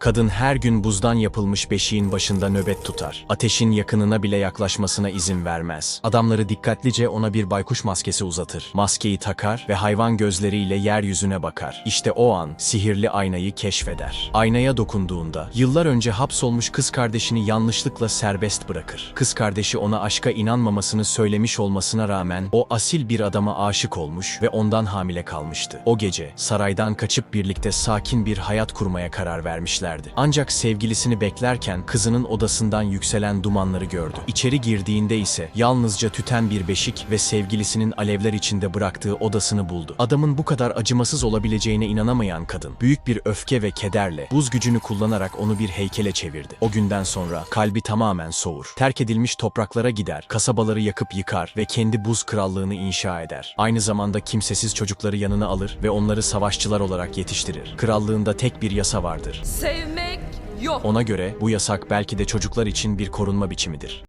Kadın her gün buzdan yapılmış beşiğin başında nöbet tutar. Ateşin yakınına bile yaklaşmasına izin vermez. Adamları dikkatlice ona bir baykuş maskesi uzatır. Maskeyi takar ve hayvan gözleriyle yeryüzüne bakar. İşte o an sihirli aynayı keşfeder. Aynaya dokunduğunda yıllar önce hapsolmuş kız kardeşini yanlışlıkla serbest bırakır. Kız kardeşi ona aşka inanmamasını söylemiş olmasına rağmen o asil bir adama aşık olmuş ve ondan hamile kalmıştı. O gece saraydan kaçıp birlikte sakin bir hayat kurmaya karar vermişlerdi. Ancak sevgilisini beklerken kızının odasından yükselen dumanları gördü. İçeri girdiğinde ise yalnızca tüten bir beşik ve sevgilisinin alevler içinde bıraktığı odasını buldu. Adamın bu kadar acımasız olabileceğine inanamayan kadın büyük bir öfke ve kederle buz gücünü kullanarak onu bir heykele çevirdi. O günden sonra kalbi tamamen soğur. Terk edilmiş topraklara gider, kasabaları yakıp yıkar ve kendi buz krallığını inşa eder. Aynı zamanda kimsesiz çocukları yanına alır ve onları savaşçılar olarak yetiştirir. Krallığında tek bir yasa vardır. Sevmek yok. Ona göre bu yasak belki de çocuklar için bir korunma biçimidir.